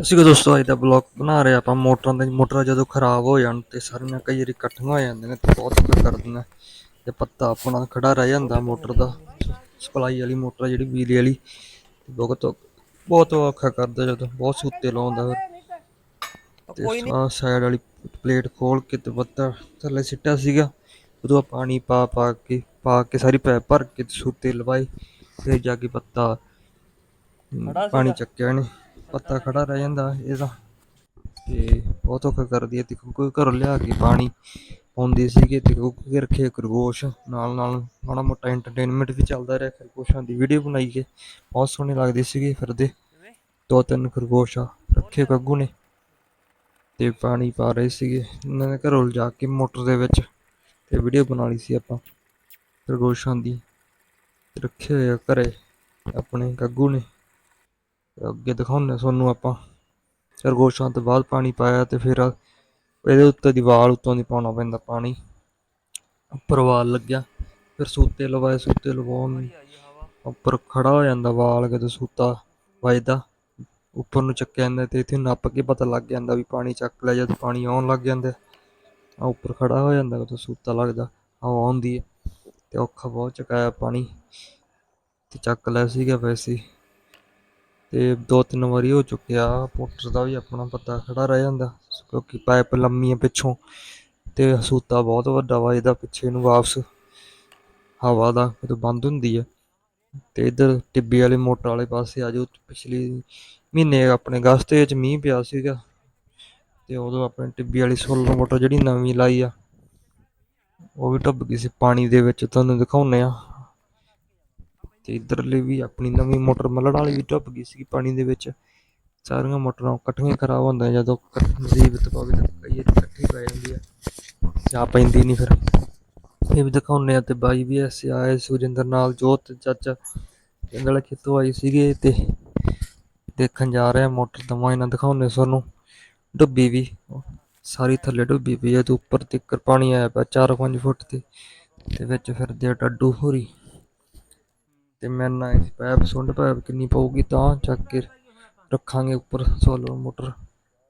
ਅਸੀਂ ਕਿ ਦੋਸਤੋ ਅੱਜ ਦਾ ਬਲੌਗ ਬਣਾ ਰਹੇ ਆਪਾਂ ਮੋਟਰਾਂ ਦੇ ਮੋਟਰਾਂ ਜਦੋਂ ਖਰਾਬ ਹੋ ਜਾਣ ਤੇ ਸਾਰੀਆਂ ਕਈ ਵਾਰੀ ਇਕੱਠੀਆਂ ਹੋ ਜਾਂਦੀਆਂ ਨੇ ਤੇ ਬਹੁਤ ਔਖਾ ਕਰਦੀਆਂ ਤੇ ਪੱਤਾ ਆਪਣਾ ਖੜਾ ਰਹਿ ਜਾਂਦਾ ਮੋਟਰ ਦਾ। ਸਪਲਾਈ ਵਾਲੀ ਮੋਟਰ ਆ ਜਿਹੜੀ ਬਿਜਲੀ ਵਾਲੀ। ਬਹੁਤ ਬਹੁਤ ਔਖਾ ਕਰਦਾ ਜਦੋਂ ਬਹੁਤ ਸੁੱਤੇ ਲਾਉਂਦਾ ਫਿਰ। ਆਹ ਸਾਈਡ ਵਾਲੀ ਪਲੇਟ ਖੋਲ ਕੇ ਤੇ ਪੱਤਾ ਥੱਲੇ ਸਿੱਟਿਆ ਸੀਗਾ। ਉਦੋਂ ਪਾਣੀ ਪਾ ਪਾ ਕੇ ਪਾ ਕੇ ਸਾਰੀ ਪੈਪ ਭਰ ਕੇ ਸੁੱਤੇ ਲਵਾਏ। ਫਿਰ ਜਾ ਕੇ ਪੱਤਾ ਪਾਣੀ ਚੱਕਿਆ ਇਹਨੇ। ਪੱਤਾ ਖੜਾ ਰਹਿ ਜਾਂਦਾ ਇਹਦਾ। ਤੇ ਬਹੁਤ ਔਖਾ ਕਰਦੀ ਹੈ ਤੇ ਕੋਈ ਘਰੋਂ ਲਿਆ ਕੇ ਪਾਣੀ ਪਾਉਂਦੇ ਸੀਗੇ ਤੇ ਕੁੱਕੇ ਰੱਖੇ ਖਰਗੋਸ਼, ਨਾਲ ਨਾਲ ਮਾੜਾ ਮੋਟਾ ਐਂਟਰਟੇਨਮੈਂਟ ਵੀ ਚੱਲਦਾ ਰਿਹਾ, ਖਰਗੋਸ਼ਾਂ ਦੀ ਵੀਡੀਓ ਬਣਾਈ ਕੇ ਬਹੁਤ ਸੋਹਣੇ ਲੱਗਦੇ ਸੀਗੇ ਫਿਰਦੇ ਦੋ। ਤਿੰਨ ਖਰਗੋਸ਼ ਆ ਰੱਖੇ ਗੱਗੂ ਨੇ। ਤੇ ਪਾਣੀ ਪਾ ਰਹੇ ਸੀਗੇ। ਇਹਨਾਂ ਨੇ ਘਰੋਂ ਜਾ ਕੇ ਮੋਟਰ ਦੇ ਵਿੱਚ ਤੇ ਵੀਡੀਓ ਬਣਾ ਲਈ ਸੀ ਆਪਾਂ। ਖਰਗੋਸ਼ਾਂ ਦੀ ਰੱਖੇ ਹੋਏ ਆ ਘਰੇ ਆਪਣੇ ਗੱਗੂ ਨੇ। ਅੱਗੇ ਦਿਖਾਉਂਦੇ ਤੁਹਾਨੂੰ ਆਪਾਂ। ਖਰਗੋਸ਼ਾਂ ਤੋਂ ਬਾਅਦ ਪਾਣੀ ਪਾਇਆ ਤੇ ਫਿਰ ਇਹਦੇ ਉੱਤੇ ਦੀ ਵਾਲ ਉੱਤੋਂ ਦੀ ਪਾਉਣਾ ਪੈਂਦਾ ਪਾਣੀ। ਉੱਪਰ ਵਾਲ ਲੱਗਿਆ, ਫਿਰ ਸੂਤੇ ਲਵਾਏ, ਸੂਤੇ ਲਵਾਉਣ। ਉੱਪਰ ਖੜਾ ਹੋ ਜਾਂਦਾ ਵਾਲ, ਜਦੋਂ ਸੂਤਾ ਵੱਜਦਾ, ਉੱਪਰ ਨੂੰ ਚੱਕਿਆ ਜਾਂਦਾ ਤੇ ਇੱਥੇ ਨੱਪ ਕੇ ਪਤਾ ਲੱਗ ਜਾਂਦਾ ਵੀ ਪਾਣੀ ਚੱਕ ਲਿਆ, ਜਦੋਂ ਪਾਣੀ ਆਉਣ ਲੱਗ ਜਾਂਦਾ। ਆ ਉੱਪਰ ਖੜਾ ਹੋ ਜਾਂਦਾ ਜਦੋਂ ਸੂਤਾ ਲੱਗਦਾ, ਹਵਾ ਆਉਂਦੀ ਹੈ ਤੇ ਔਖਾ ਬਹੁਤ ਚਕਾਇਆ ਪਾਣੀ। ਤੇ ਚੱਕ ਲਿਆ ਸੀਗਾ ਵੈਸੇ ਤੇ ਦੋ ਤਿੰਨ ਵਾਰੀ ਹੋ ਚੁੱਕਿਆ। ਮੋਟਰ ਦਾ ਵੀ ਆਪਣਾ ਪੱਤਾ ਖੜਾ ਰਹਿ ਜਾਂਦਾ, ਕਿਉਂਕਿ ਪਾਈਪ ਲੰਮੀ ਹੈ ਪਿੱਛੋਂ ਤੇ ਸੂਤਾ ਬਹੁਤ ਵੱਡਾ ਵਾ, ਇਹਦਾ ਪਿੱਛੇ ਨੂੰ ਵਾਪਸ ਹਵਾ ਦਾ ਜਦੋਂ ਬੰਦ ਹੁੰਦੀ ਹੈ ਤੇ ਇਧਰ ਟਿੱਬੀ ਵਾਲੇ ਮੋਟਰ ਵਾਲੇ ਪਾਸੇ ਆ ਜਾਓ, ਪਿਛਲੀ ਮਹੀਨੇ ਆਪਣੇ ਅਗਸਤ ਵਿੱਚ ਮੀਂਹ ਪਿਆ ਸੀਗਾ ਤੇ ਉਦੋਂ ਆਪਣੇ ਟਿੱਬੀ ਵਾਲੀ ਸੋਲਰ ਮੋਟਰ ਜਿਹੜੀ ਨਵੀਂ ਲਾਈ ਆ, ਉਹ ਵੀ ਡੁੱਬ ਗਈ ਸੀ। ਪਾਣੀ ਦੇ ਵਿੱਚ ਤੁਹਾਨੂੰ ਦਿਖਾਉਂਦੇ ਆ। ਤੇ ਇਧਰਲੀ ਵੀ ਆਪਣੀ ਨਵੀਂ ਮੋਟਰ ਮੱਲੜ ਵਾਲੀ ਵੀ ਡੁੱਬ ਗਈ ਸੀ ਪਾਣੀ ਦੇ ਵਿੱਚ। ਸਾਰੀਆਂ ਮੋਟਰਾਂ ਇਕੱਠੀਆਂ ਖਰਾਬ ਹੁੰਦੀਆਂ ਜਦੋਂ ਮੁਸੀਬਤ ਪਵੇ ਤਾਂ ਕਈ ਵਾਰੀ ਇਕੱਠੀ ਪੈ ਜਾਂਦੀ ਹੈ ਜਾ ਪੈਂਦੀ ਨਹੀਂ ਫਿਰ। ਇਹ ਵੀ ਦਿਖਾਉਂਦੇ ਆ ਤੇ ਬਾਈ ਵੀ ਐਸੇ ਆਏ ਸੁਰਿੰਦਰ ਨਾਲ, ਜੋਤ ਚਾਚਾ। ਜੰਗਲ ਖੇਤੋਂ ਆਈ ਸੀਗੇ ਤੇ ਦੇਖਣ ਜਾ ਰਿਹਾ ਮੋਟਰ ਦਵਾਂ ਇਹਨਾਂ ਦਿਖਾਉਂਦੇ ਸਾਨੂੰ। ਡੁੱਬੀ ਵੀ ਸਾਰੀ ਥੱਲੇ ਡੁੱਬੀ ਪਈ ਹੈ ਤੇ ਉੱਪਰ ਤੱਕ ਪਾਣੀ ਆਇਆ ਪਿਆ 4-5 ਫੁੱਟ ਤੇ। ਤੇ ਵਿੱਚ ਫਿਰਦੇ ਆ ਡੱਡੂ ਹੋਰੀ। ਤੇ ਮੈਂ ਨਾ ਇਸ ਪੈਪ ਸੁੰਡ ਪੈਪ ਕਿੰਨੀ ਪਊਗੀ ਤਾਂ ਚੱਕ ਕੇ ਰੱਖਾਂਗੇ ਉੱਪਰ ਸੋਲਰ ਮੋਟਰ।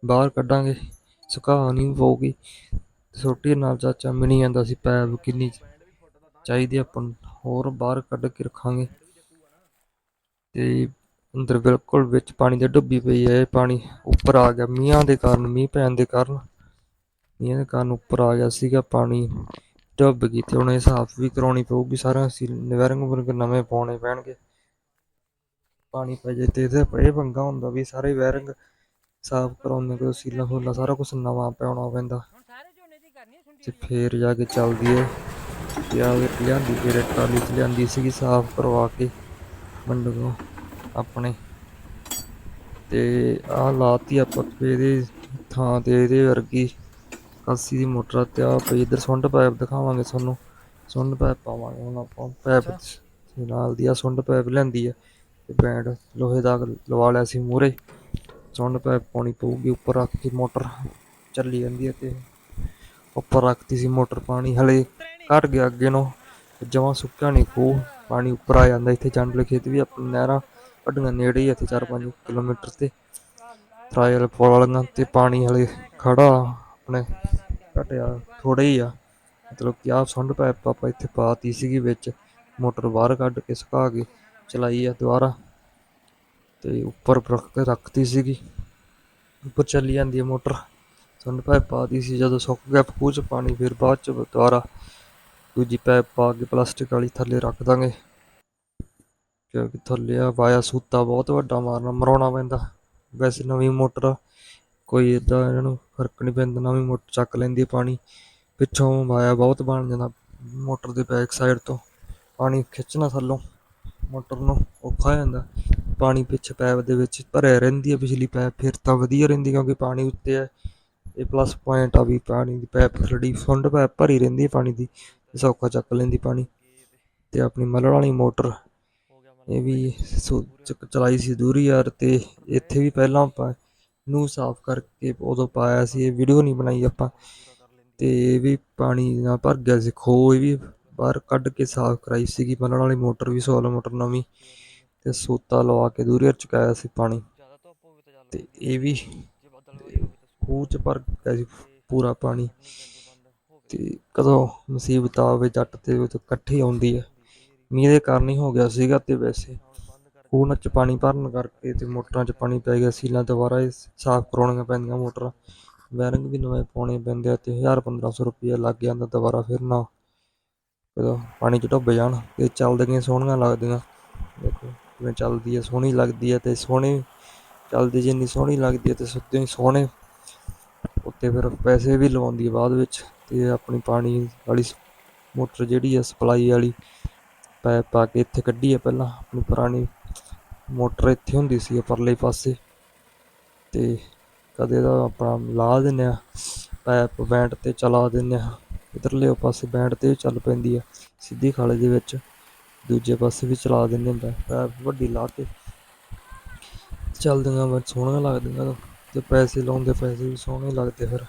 ਬਾਹਰ ਕੱਢਾਂਗੇ, ਸੁਕਾ ਨਹੀਂ ਪਊਗੀ। ਛੋਟੀ ਨਾਲ ਚਾਚਾ ਮਿਣੀ ਜਾਂਦਾ ਸੀ ਪੈਪ ਕਿੰਨੀ ਚਾਹੀਦੀ ਆਪਾਂ ਨੂੰ ਹੋਰ ਬਾਹਰ ਕੱਢ ਕੇ ਰੱਖਾਂਗੇ। ਤੇ ਅੰਦਰ ਬਿਲਕੁਲ ਵਿੱਚ ਪਾਣੀ ਦੇ ਡੁੱਬੀ ਪਈ ਹੈ ਇਹ ਪਾਣੀ ਉੱਪਰ ਆ ਗਿਆ। ਮੀਂਹਾਂ ਦੇ ਕਾਰਨ, ਮੀਂਹ ਪੈਣ ਦੇ ਕਾਰਨ, ਮੀਂਹਾਂ ਦੇ ਕਾਰਨ ਉੱਪਰ ਆ ਗਿਆ ਸੀਗਾ ਪਾਣੀ। ਡੁੱਬ ਗਈ ਤੇ ਹੁਣ ਇਹ ਸਾਫ਼ ਵੀ ਕਰਾਉਣੀ ਪਊਗੀ ਸਾਰਾ ਅਸੀਂ ਨਿਵੈਰਿੰਗ ਵਰਗ ਨਵੇਂ ਪਾਉਣੇ ਪੈਣਗੇ। ਪਾਣੀ ਪੈ ਜੇ ਤੇ ਇਹਦੇ ਇਹ ਪੰਗਾ ਹੁੰਦਾ ਵੀ ਸਾਰੇ ਵਾਇਰਿੰਗ ਸਾਫ਼ ਕਰਾਉਂਦੇ ਕੋਈ ਸੀਲਾ ਹੋਲਾ ਸਾਰਾ ਕੁਝ ਨਵਾਂ ਪਾਉਣਾ ਪੈਂਦਾ। ਤੇ ਫੇਰ ਜਾ ਕੇ ਚੱਲਦੀ ਹੈ ਆ ਲਿਆਂਦੀ ਫਿਰ ਟਰਾਲੀ ਚ ਲਿਆਂਦੀ ਸੀਗੀ ਸਾਫ਼ ਕਰਵਾ ਕੇ ਮੰਡਗੋਂ ਆਪਣੇ। ਤੇ ਆ ਲਾਤੀ ਆਪਾਂ ਤੇ ਇਹਦੇ ਥਾਂ ਤੇ ਇਹਦੇ ਵਰਗੀ ਕੱਸੀ ਦੀ ਮੋਟਰ ਤੇ ਆ ਪਈ ਇਧਰ ਸੁੰਡ ਪਾਈਪ ਦਿਖਾਵਾਂਗੇ ਤੁਹਾਨੂੰ। ਸੁੰਡ ਪਾਈਪ ਪਾਵਾਂਗੇ ਹੁਣ ਆਪਾਂ ਪਾਈਪ ਦੇ ਨਾਲ ਦੀ ਆ ਸੁੰਡ ਪਾਈਪ ਲੈਂਦੀ ਆ ਤੇ ਬੈਂਡ ਲੋਹੇ ਦਾ ਲਵਾ ਲਿਆ ਸੀ ਮੂਰੇ ਸੁੰਡ ਪਾਈਪ ਪਾਉਣੀ ਪਊਗੀ ਉੱਪਰ ਰੱਖ ਕੇ ਮੋਟਰ ਚੱਲੀ ਜਾਂਦੀ ਹੈ ਤੇ ਉੱਪਰ ਰੱਖਤੀ ਸੀ ਮੋਟਰ ਪਾਣੀ। ਹਲੇ ਘਟ ਗਿਆ ਅੱਗੇ ਨੂੰ ਜਮਾਂ ਸੁੱਕਿਆ ਨਹੀਂ ਖੂਹ ਪਾਣੀ ਉੱਪਰ ਆ ਜਾਂਦਾ। ਇੱਥੇ ਜੰਡਲੇ ਖੇਤ ਵੀ ਆਪਣੀ ਨਹਿਰਾਂ ਕੱਢੀਆਂ ਨੇੜੇ ਹੀ ਇੱਥੇ 4-5 ਕਿਲੋਮੀਟਰ ਤੇ। ਟਰਾਇਲ ਪੁਲ ਵਾਲੀਆਂ ਤੇ ਪਾਣੀ ਹਲੇ ਖੜਾ ਆਪਣੇ ਘਟਿਆ ਥੋੜਾ ਹੀ ਆ। ਮਤਲਬ ਕਿ ਆਹ ਸੁੰਡ ਪਾਈਪ ਆਪਾਂ ਇੱਥੇ ਪਾਤੀ ਸੀਗੀ ਵਿੱਚ ਮੋਟਰ ਬਾਹਰ ਕੱਢ ਕੇ ਸੁਕਾ ਕੇ ਚਲਾਈ ਆ ਦੁਬਾਰਾ। ਤੇ ਉੱਪਰ ਰੱਖ ਕੇ ਰੱਖਤੀ ਸੀਗੀ। ਉੱਪਰ ਚੱਲੀ ਜਾਂਦੀ ਹੈ ਮੋਟਰ। ਸੁੰਡ ਪਾਈਪ ਪਾਤੀ ਸੀ। ਜਦੋਂ ਸੁੱਕ ਗਿਆ ਖੂਹ 'ਚ ਪਾਣੀ ਫਿਰ ਬਾਅਦ 'ਚ ਦੁਬਾਰਾ ਦੂਜੀ ਪੈਪ ਪਾ ਕੇ ਪਲਾਸਟਿਕ ਵਾਲੀ ਥੱਲੇ ਰੱਖ ਦਾਂਗੇ। ਕਿਉਂਕਿ ਥੱਲੇ ਆ ਵਾਇਆ ਸੂਤਾ ਬਹੁਤ ਵੱਡਾ ਮਾਰਨਾ ਮਰਾਉਣਾ ਪੈਂਦਾ। ਵੈਸੇ ਨਵੀਂ ਮੋਟਰ ਆ, ਕੋਈ ਇਦਾਂ ਇਹਨਾਂ ਨੂੰ ਫ਼ਰਕ ਨਹੀਂ ਪੈਂਦਾ, ਨਾ ਵੀ ਮੋਟਰ ਚੱਕ ਲੈਂਦੀ ਹੈ ਪਾਣੀ। ਪਿੱਛੋਂ ਵਾਇਆ ਬਹੁਤ ਬਣ ਜਾਂਦਾ ਮੋਟਰ ਦੇ ਬੈਕ ਸਾਈਡ ਤੋਂ। ਪਾਣੀ ਖਿੱਚਣਾ ਥੱਲੋਂ, ਮੋਟਰ ਨੂੰ ਔਖਾ ਹੋ ਜਾਂਦਾ। ਪਾਣੀ ਪਿੱਛੇ ਪੈਪ ਦੇ ਵਿੱਚ ਭਰਿਆ ਰਹਿੰਦੀ ਹੈ ਪਿਛਲੀ ਪੈਪ, ਫਿਰ ਤਾਂ ਵਧੀਆ ਰਹਿੰਦੀ ਕਿਉਂਕਿ ਪਾਣੀ ਉੱਤੇ ਹੈ। ਇਹ ਪਲੱਸ ਪੁਆਇੰਟ ਆ ਵੀ ਪਾਣੀ ਦੀ ਪੈਪ, ਥੱਲੜੀ ਫੁੰਡ ਪੈਪ ਭਰੀ ਰਹਿੰਦੀ ਹੈ ਪਾਣੀ ਦੀ ਸੌਖਾ ਚੱਕ ਲੈਂਦੀ ਪਾਣੀ। ਤੇ ਆਪਣੀ ਮੱਲੜ ਵਾਲੀ ਮੋਟਰ, ਇਹ ਵੀ ਸੋ- ਚਲਾਈ ਸੀ ਦੂਰੀ ਯਾਰ, ਤੇ ਇੱਥੇ ਵੀ ਪਹਿਲਾਂ ਆਪਾਂ ਨੂੰ ਸਾਫ਼ ਕਰਕੇ ਉਦੋਂ ਪਾਇਆ ਸੀ, ਇਹ ਵੀਡੀਓ ਨਹੀਂ ਬਣਾਈ ਆਪਾਂ। ਤੇ ਇਹ ਵੀ ਪਾਣੀ ਨਾਲ ਭਰ ਗਿਆ ਸੀ ਖੋ ਇਹ ਵੀ ਬਾਹਰ ਕੱਢ ਕੇ ਸਾਫ਼ ਕਰਾਈ ਸੀਗੀ ਮੱਲੜ ਵਾਲੀ ਮੋਟਰ ਵੀ, ਸੋਲਰ ਮੋਟਰ ਨਵੀਂ। ਤੇ ਸੂਤਾ ਲਵਾ ਕੇ ਦੂਰੀ ਚੁਕਾਇਆ ਸੀ ਪਾਣੀ। ਤੇ ਇਹ ਵੀ ਖੂਹ ਚ ਭਰ ਗਿਆ ਸੀ, ਪੂਰਾ ਪਾਣੀ। ਤੇ ਕਦੋਂ ਮੁਸੀਬਤ ਆਵੇ ਜੱਟ ਤੇ ਉਹ ਇਕੱਠੀ ਆਉਂਦੀ ਹੈ ਮੀਂਹ ਦੇ ਕਾਰਨ ਹੀ ਹੋ ਗਿਆ ਸੀਗਾ ਤੇ ਵੈਸੇ ਖੂਹ ਚ ਪਾਣੀ ਭਰਨ ਕਰਕੇ ਤੇ ਮੋਟਰਾਂ 'ਚ ਪਾਣੀ ਪੈ ਗਿਆ, ਸੀਲਾਂ ਦੁਬਾਰਾ ਸਾਫ਼ ਕਰਾਉਣੀਆਂ ਪੈਂਦੀਆਂ ਮੋਟਰਾਂ। ਵਾਇਰਿੰਗ ਵੀ ਨਵੇਂ ਪਾਉਣੇ ਪੈਂਦੇ ਆ ਤੇ 1000 1500 ਰੁਪਇਆ ਲੱਗ ਜਾਂਦਾ ਦੁਬਾਰਾ ਫਿਰ ਨਾ। ਕਦੋਂ ਪਾਣੀ 'ਚ ਡੁੱਬ ਜਾਣ ਤੇ ਚੱਲਦੀਆਂ ਸੋਹਣੀਆਂ ਲੱਗਦੀਆਂ। ਦੇਖੋ ਕਿਵੇਂ ਚੱਲਦੀ ਹੈ ਸੋਹਣੀ ਲੱਗਦੀ ਹੈ ਤੇ ਸੋਹਣੀ, ਚੱਲਦੀ ਜਿੰਨੀ ਸੋਹਣੀ ਲੱਗਦੀ ਹੈ ਤੇ ਸੁੱਤੇ ਹੀ ਸੋਹਣੇ। ਉੱਤੇ ਫਿਰ ਪੈਸੇ ਵੀ ਲਵਾਉਂਦੀ ਹੈ ਬਾਅਦ ਵਿੱਚ ਤੇ ਆਪਣੀ ਪਾਣੀ ਵਾਲੀ ਸ- ਮੋਟਰ ਜਿਹੜੀ ਆ ਸਪਲਾਈ ਵਾਲੀ, ਪੈਪ ਪਾ ਕੇ ਇੱਥੇ ਕੱਢੀ ਹੈ ਪਹਿਲਾਂ, ਆਪਣੀ ਪੁਰਾਣੀ ਮੋਟਰ ਇੱਥੇ ਹੁੰਦੀ ਸੀ ਪਰਲੇ ਪਾਸੇ। ਤੇ ਕਦੇ ਦਾ ਆਪਣਾ ਲਾ ਦਿੰਦੇ ਆ ਪੈਪ ਬੈਂਡ ਤੇ ਚਲਾ ਦਿੰਦੇ ਆ ਇਧਰਲੇ ਪਾਸੇ ਬੈਂਡ ਤੇ ਵੀ ਚੱਲ ਪੈਂਦੀ ਆ, ਸਿੱਧੀ ਖਾਲੇ ਦੇ ਵਿੱਚ। ਦੂਜੇ ਪਾਸੇ ਵੀ ਚਲਾ ਦਿੰਦੇ ਆ ਪੈਪ ਵੱਡੀ ਲਾ ਕੇ। ਚੱਲਦੀਆਂ ਬਸ ਸੋਹਣੀਆਂ ਲੱਗਦੀਆਂ ਤੇ ਪੈਸੇ ਲਾਉਂਦੇ ਪੈਸੇ ਵੀ ਸੋਹਣੇ ਲੱਗਦੇ ਫਿਰ।